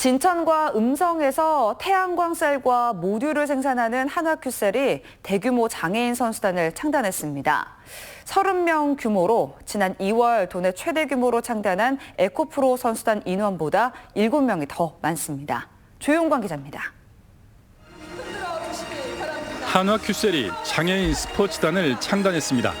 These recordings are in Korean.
진천과 음성에서 태양광 셀과 모듈을 생산하는 한화큐셀이 대규모 장애인 선수단을 창단했습니다. 30명 규모로 지난 2월 도내 최대 규모로 창단한 에코프로 선수단 인원보다 7명이 더 많습니다. 조용관 기자입니다. 한화 큐셀이 장애인 스포츠단을 창단했습니다.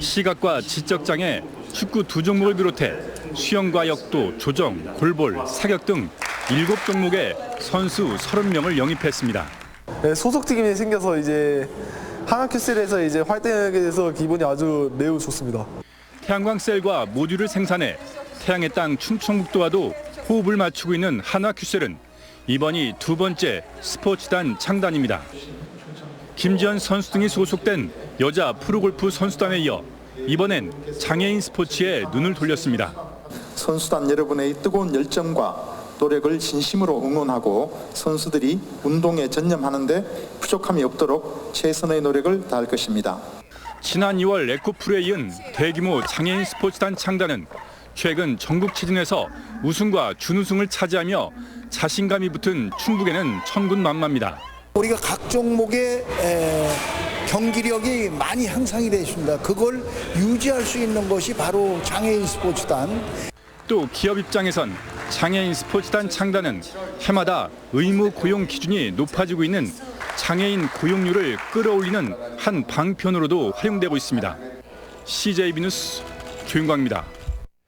시각과 지적장애, 축구 두 종목을 비롯해 수영과 역도, 조정, 골볼, 사격 등 7종목에 선수 30명을 영입했습니다. 네, 소속 팀이 생겨서 이제 하나큐셀에서 이제 활동하게 돼서 기분이 아주 매우 좋습니다. 태양광 셀과 모듈을 생산해 태양의 땅 충청북도와도 호흡을 맞추고 있는 한화 큐셀은 이번이 두 번째 스포츠단 창단입니다. 김지현 선수 등이 소속된 여자 프로골프 선수단에 이어 이번엔 장애인 스포츠에 눈을 돌렸습니다. 선수단 여러분의 뜨거운 열정과 노력을 진심으로 응원하고 선수들이 운동에 전념하는데 부족함이 없도록 최선의 노력을 다할 것입니다. 지난 2월 에코프로에 이은 대규모 장애인 스포츠단 창단은 최근 전국 체전에서 우승과 준우승을 차지하며 자신감이 붙은 충북에는 천군만마입니다. 우리가 각 종목의 에, 경기력이 많이 향상이 되십니다. 그걸 유지할 수 있는 것이 바로 장애인 스포츠단. 또 기업 입장에선 장애인 스포츠단 창단은 해마다 의무 고용 기준이 높아지고 있는 장애인 고용률을 끌어올리는 한 방편으로도 활용되고 있습니다. CJB 뉴스 조윤광입니다.